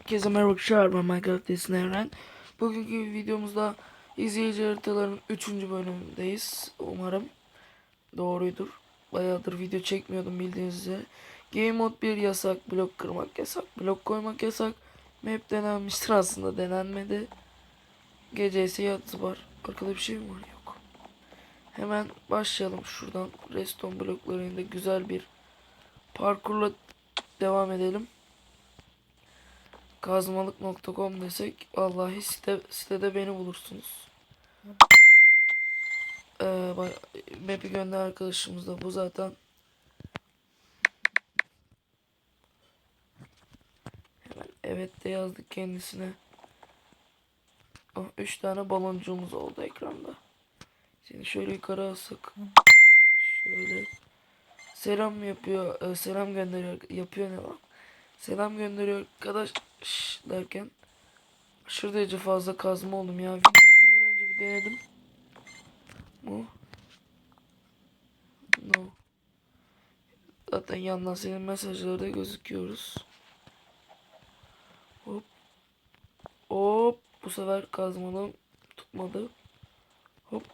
Herkese merhaba arkadaşlar ben Minecraft Desin Evren. Bugünkü videomuzda izleyici haritaların 3. bölümündeyiz. Umarım doğruydur. Bayağıdır video çekmiyordum bildiğiniz üzere. Game Mode 1 yasak, blok kırmak yasak, blok koymak yasak. Map denenmiştir aslında denenmedi. Gece ise yatsı var. Arkada bir şey mi var? Yok. Hemen başlayalım şuradan. Redstone bloklarında güzel bir parkurla devam edelim kazmalık.com desek vallahi site, sitede beni bulursunuz. Ee, map'i gönder arkadaşımız da bu zaten. Hemen evet de yazdık kendisine. Oh, üç tane baloncuğumuz oldu ekranda. Seni şöyle yukarı alsak. Şöyle. Selam yapıyor. e, selam gönderiyor. Yapıyor ne lan? Selam gönderiyor arkadaş derken aşırı derece fazla kazma oldum ya. Videoya girmeden önce bir denedim. Bu. No. Zaten yandan senin mesajları da gözüküyoruz. Hop. Hop. Bu sefer kazmalım tutmadı. Hop.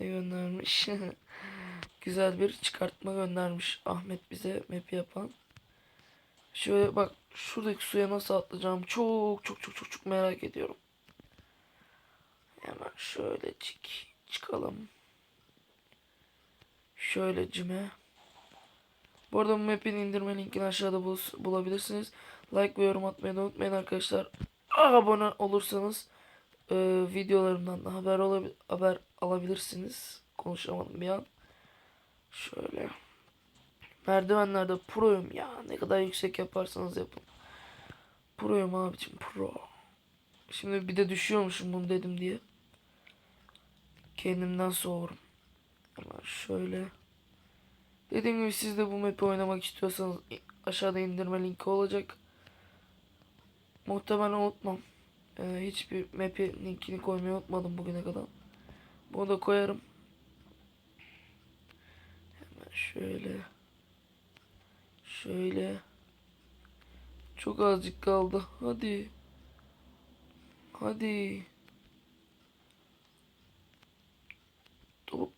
Ne göndermiş? güzel bir çıkartma göndermiş Ahmet bize map yapan. Şöyle bak şuradaki suya nasıl atlayacağım çok çok çok çok çok merak ediyorum. Hemen şöyle çık çıkalım. Şöyle cime. Bu arada map'in indirme linkini aşağıda bul bulabilirsiniz. Like ve yorum atmayı da unutmayın arkadaşlar. Abone olursanız e, videolarımdan da haber, haber alabilirsiniz. Konuşamadım bir an. Şöyle. Merdivenlerde proyum ya. Ne kadar yüksek yaparsanız yapın. Proyum abicim pro. Şimdi bir de düşüyormuşum bunu dedim diye. Kendimden soğurum. Hemen şöyle. Dediğim gibi siz de bu map'i oynamak istiyorsanız aşağıda indirme linki olacak. Muhtemelen unutmam. Ee, hiçbir map'i linkini koymayı unutmadım bugüne kadar. Bunu da koyarım. Şöyle. Şöyle. Çok azıcık kaldı. Hadi. Hadi. Top.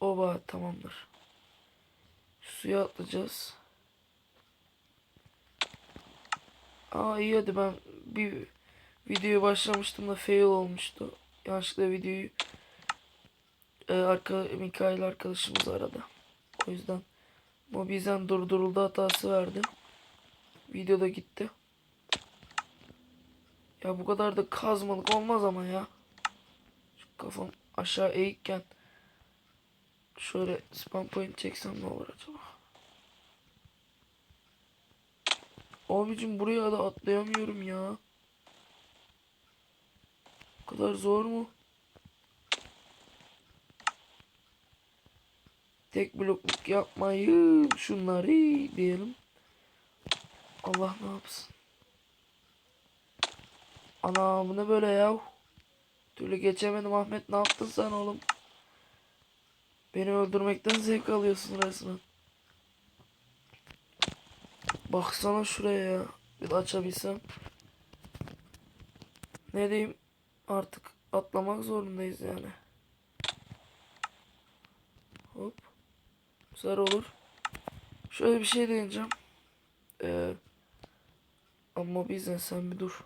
Oba tamamdır. Suya atlayacağız. Aa iyi hadi ben bir videoya başlamıştım da fail olmuştu. Yanlışlıkla videoyu e, arka Mikail arkadaşımız aradı. O yüzden Mobizen durduruldu hatası verdi. Videoda gitti. Ya bu kadar da kazmalık olmaz ama ya. Şu kafam aşağı eğikken şöyle spam point çeksem ne olur acaba? Abicim buraya da atlayamıyorum ya. Bu kadar zor mu? Tek blokluk yapmayın şunları diyelim. Allah ne yapsın. Ana bu ne böyle ya? Türlü geçemedim Ahmet ne yaptın sen oğlum? Beni öldürmekten zevk alıyorsun resmen. Baksana şuraya ya. Bir de açabilsem. Ne diyeyim? Artık atlamak zorundayız yani. Hop. Güzel olur. Şöyle bir şey deneyeceğim. Ee, ama bizden sen bir dur.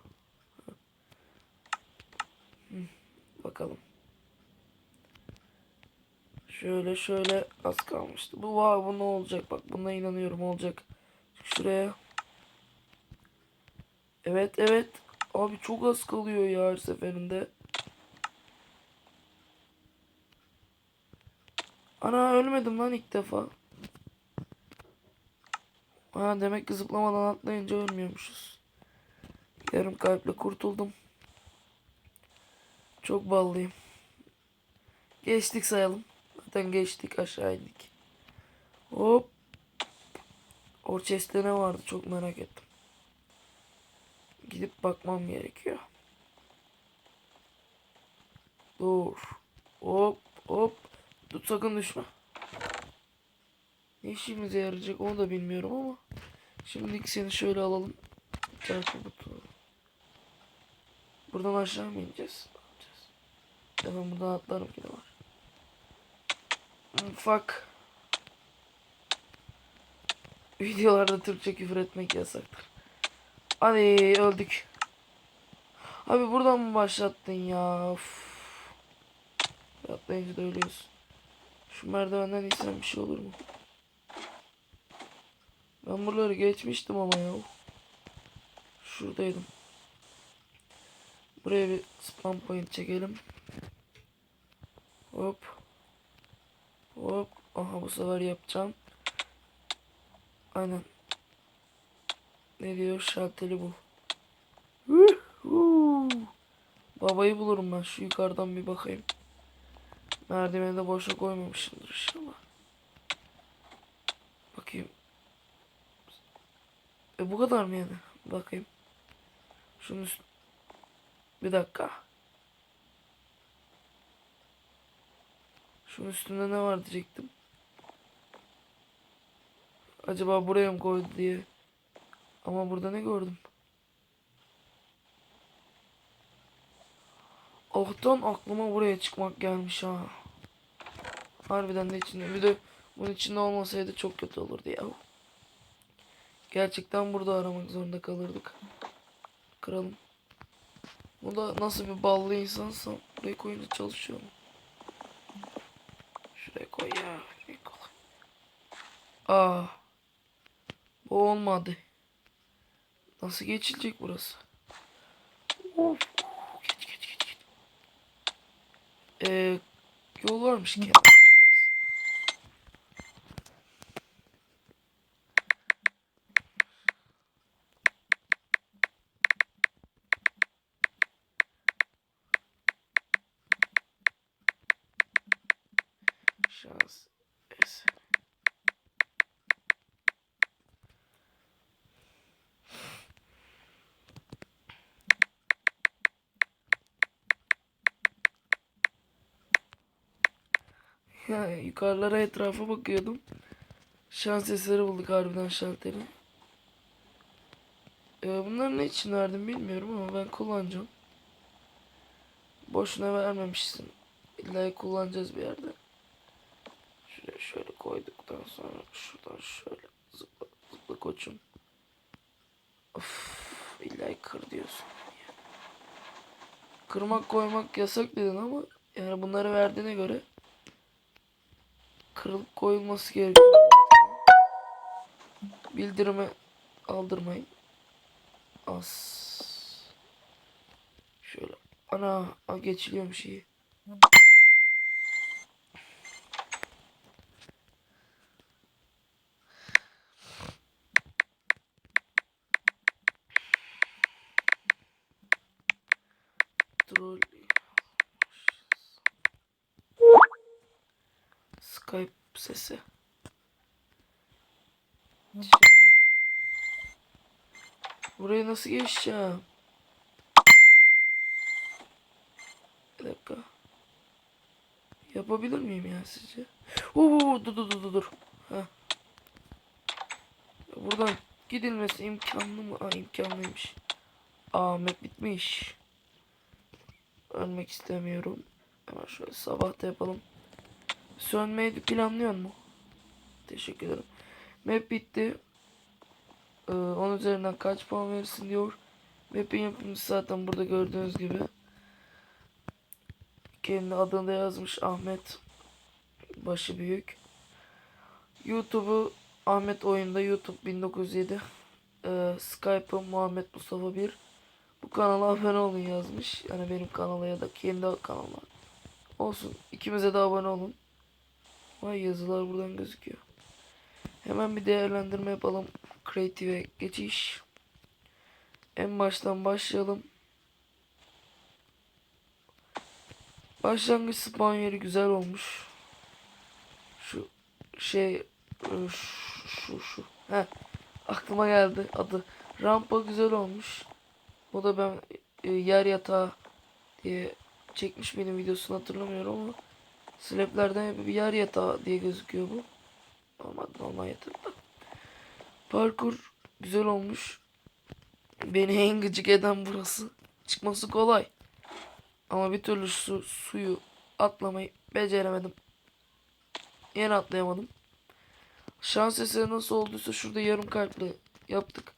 Hı, bakalım. Şöyle şöyle az kalmıştı. Bu var bu ne olacak bak buna inanıyorum olacak. Şuraya. Evet evet. Abi çok az kalıyor ya her seferinde. Ana ölmedim lan ilk defa. Ha demek ki zıplamadan atlayınca ölmüyormuşuz. Yarım kalple kurtuldum. Çok ballıyım. Geçtik sayalım. Zaten geçtik aşağı indik. Hop. O chest'te ne vardı çok merak ettim. Gidip bakmam gerekiyor. Dur. Hop hop. Dur sakın düşme. Ne işimize yarayacak onu da bilmiyorum ama. Şimdi seni şöyle alalım. Çarpı. Buradan aşağı mı ineceğiz? Ne yapacağız? Ya ben buradan atlarım ki ne var? Fuck. Videolarda Türkçe küfür etmek yasaktır. Hadi öldük. Abi buradan mı başlattın ya? Of. Atlayınca da ölüyorsun. Şu merdivenden insan bir şey olur mu? Ben buraları geçmiştim ama ya. Şuradaydım. Buraya bir spam point çekelim. Hop. Hop. Aha bu sefer yapacağım. Aynen. Ne diyor? Şalteli bul. Babayı bulurum ben. Şu yukarıdan bir bakayım. Merdiveni de boşa koymamışımdır inşallah. Bakayım. E bu kadar mı yani? Bakayım. Şunun üst... Bir dakika. Şunun üstünde ne var diyecektim. Acaba buraya mı koydu diye. Ama burada ne gördüm? Allah'tan aklıma buraya çıkmak gelmiş ha. Harbiden de içinde. Bir de bunun içinde olmasaydı çok kötü olurdu ya. Gerçekten burada aramak zorunda kalırdık. Kıralım. Bu da nasıl bir ballı insansam buraya koyunca çalışıyor mu? Şuraya koy ya. En kolay. Aa. Bu olmadı. Nasıl geçilecek burası? Ee, yol varmış ki. Şans eseri. Ya yukarılara etrafa bakıyordum. Şans eseri bulduk harbiden şalteri. Ee, bunları ne için verdim bilmiyorum ama ben kullanacağım. Boşuna vermemişsin. İlla kullanacağız bir yerde. Şuraya şöyle koyduktan sonra şuradan şöyle zıpla zıpla koçum. Of illa kır diyorsun. Kırmak koymak yasak dedin ama yani bunları verdiğine göre kırılıp koyulması gerekiyor. Bildirimi aldırmayın. As. Şöyle. Ana, a geçiliyormuş iyi. Troll. Skype sesi. Şimdi. Buraya nasıl geçeceğim? Bir dakika. Yapabilir miyim ya sizce? Oo, dur dur dur dur. Heh. Buradan gidilmesi imkanlı mı? Aa, imkanlıymış. Ahmet bitmiş. Ölmek istemiyorum. Hemen şöyle sabah da yapalım. Sönmeyi planlıyor mu? Teşekkür ederim. Map bitti. Ee, 10 üzerinden kaç puan verirsin diyor. Map'in yapımcısı zaten burada gördüğünüz gibi. Kendi adını da yazmış Ahmet. Başı büyük. YouTube'u Ahmet oyunda YouTube 1907. Ee, Skype'ı Muhammed Mustafa 1. Bu kanala abone olun yazmış. Yani benim kanala ya da kendi kanalıma. Olsun. İkimize de abone olun. Vay yazılar buradan gözüküyor. Hemen bir değerlendirme yapalım. Creative'e geçiş. En baştan başlayalım. Başlangıç spawn yeri güzel olmuş. Şu şey e, şu şu, şu. Heh, aklıma geldi adı. Rampa güzel olmuş. O da ben e, yer yatağı diye çekmiş benim videosunu hatırlamıyorum ama Slaplerden hep bir yer yatağı diye gözüküyor bu. Normal normal yatağı da. Parkur güzel olmuş. Beni en gıcık eden burası. Çıkması kolay. Ama bir türlü su, suyu atlamayı beceremedim. Yine atlayamadım. Şans eseri nasıl olduysa şurada yarım kalple yaptık.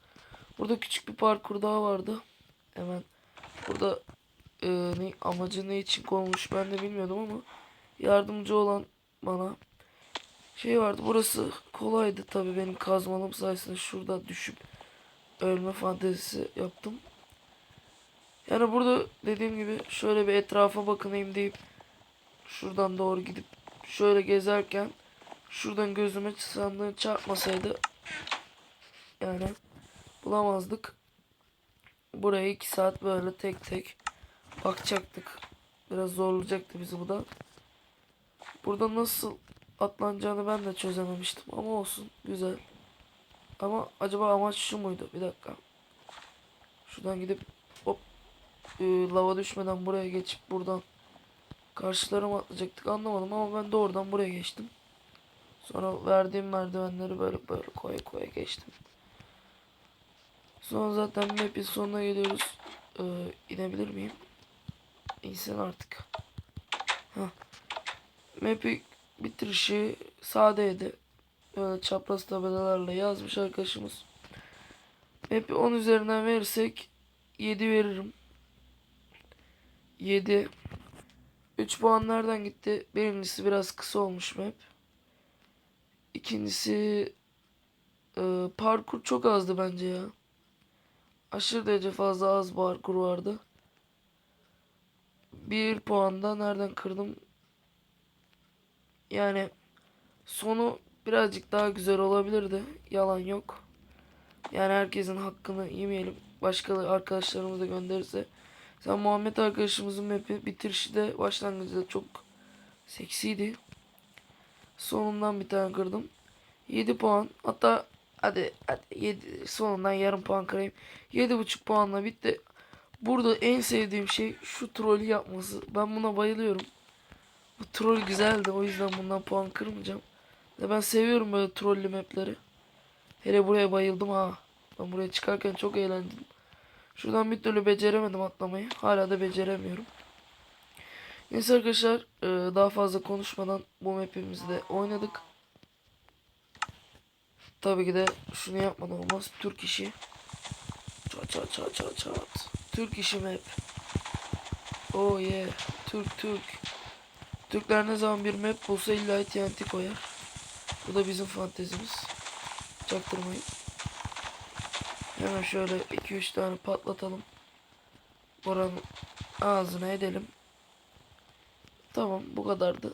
Burada küçük bir parkur daha vardı. Hemen burada e, ne amacı ne için konmuş ben de bilmiyordum ama yardımcı olan bana şey vardı. Burası kolaydı tabii benim kazmalım sayesinde şurada düşüp ölme fantezisi yaptım. Yani burada dediğim gibi şöyle bir etrafa bakınayım deyip şuradan doğru gidip şöyle gezerken şuradan gözüme sandığın çarpmasaydı yani bulamazdık. Buraya iki saat böyle tek tek bakacaktık. Biraz zorlayacaktı bizi bu da. Burada nasıl atlanacağını ben de çözememiştim ama olsun güzel. Ama acaba amaç şu muydu? Bir dakika. Şuradan gidip hop e, lava düşmeden buraya geçip buradan karşılara mı atlayacaktık anlamadım ama ben doğrudan buraya geçtim. Sonra verdiğim merdivenleri böyle böyle koya koya geçtim. Sonra zaten map'in sonuna geliyoruz. Ee, inebilir miyim? İnsan artık. Heh. Map'i bitirişi sadeydi. Böyle çapraz tabelalarla yazmış arkadaşımız. Map'i 10 üzerinden verirsek 7 veririm. 7 3 puan nereden gitti? Birincisi biraz kısa olmuş map. İkincisi e, parkur çok azdı bence ya. Aşırı derece fazla az parkur vardı. Bir puanda nereden kırdım? Yani sonu birazcık daha güzel olabilirdi. Yalan yok. Yani herkesin hakkını yemeyelim. Başka arkadaşlarımız da gönderirse. Sen Muhammed arkadaşımızın map'i bitirişi de başlangıcı çok seksiydi. Sonundan bir tane kırdım. 7 puan. Hatta hadi, hadi 7 sonundan yarım puan kırayım. 7,5 puanla bitti. Burada en sevdiğim şey şu trolü yapması. Ben buna bayılıyorum. Bu troll güzeldi. O yüzden bundan puan kırmayacağım. Ve ben seviyorum böyle trollü mapleri. Hele buraya bayıldım ha. Ben buraya çıkarken çok eğlendim. Şuradan bir türlü beceremedim atlamayı. Hala da beceremiyorum. Neyse arkadaşlar e, daha fazla konuşmadan bu map'imizi de oynadık. Tabii ki de şunu yapmadan olmaz. Türk işi. Çat çat çat çat çat. Türk işi map. Oh yeah. Türk Türk. Türkler ne zaman bir map bulsa illa TNT koyar. Bu da bizim fantezimiz. Çaktırmayın. Hemen şöyle 2-3 tane patlatalım. Oranın ağzına edelim. Tamam bu kadardı.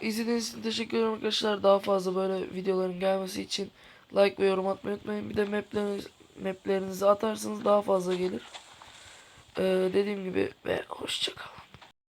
İzlediğiniz için teşekkür ederim arkadaşlar. Daha fazla böyle videoların gelmesi için like ve yorum atmayı unutmayın. Bir de mapleriniz, maplerinizi atarsanız daha fazla gelir. Ee, dediğim gibi ve hoşçakalın.